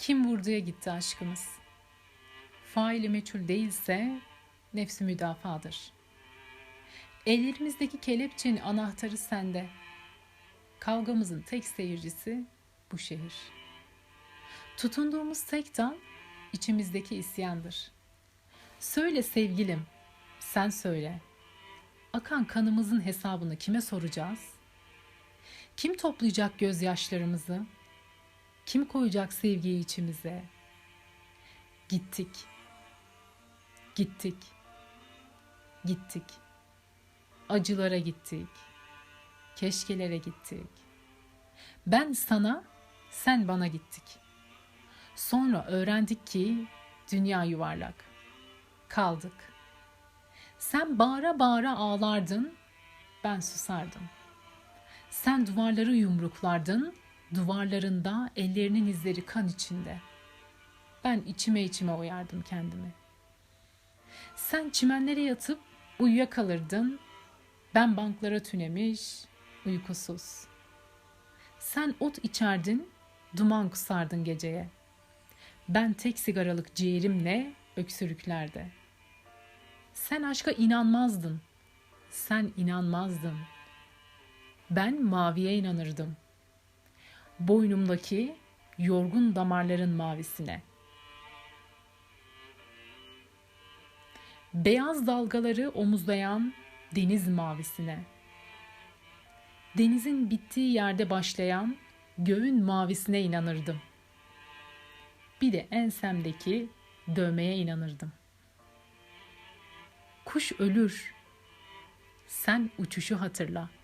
Kim vurduya gitti aşkımız? Faili meçhul değilse nefsi müdafadır. Ellerimizdeki kelepçenin anahtarı sende. Kavgamızın tek seyircisi bu şehir. Tutunduğumuz tek dal içimizdeki isyandır. Söyle sevgilim, sen söyle. Akan kanımızın hesabını kime soracağız? Kim toplayacak gözyaşlarımızı? Kim koyacak sevgiyi içimize? Gittik. Gittik. Gittik. Acılara gittik. Keşkelere gittik. Ben sana, sen bana gittik. Sonra öğrendik ki dünya yuvarlak. Kaldık. Sen bağıra bağıra ağlardın, ben susardım. Sen duvarları yumruklardın, duvarlarında ellerinin izleri kan içinde. Ben içime içime oyardım kendimi. Sen çimenlere yatıp uyuyakalırdın, ben banklara tünemiş, uykusuz. Sen ot içerdin, duman kusardın geceye. Ben tek sigaralık ciğerimle öksürüklerde. Sen aşka inanmazdın. Sen inanmazdın. Ben maviye inanırdım. Boynumdaki yorgun damarların mavisine. Beyaz dalgaları omuzlayan deniz mavisine. Denizin bittiği yerde başlayan göğün mavisine inanırdım. Bir de ensemdeki dövmeye inanırdım. Kuş ölür. Sen uçuşu hatırla.''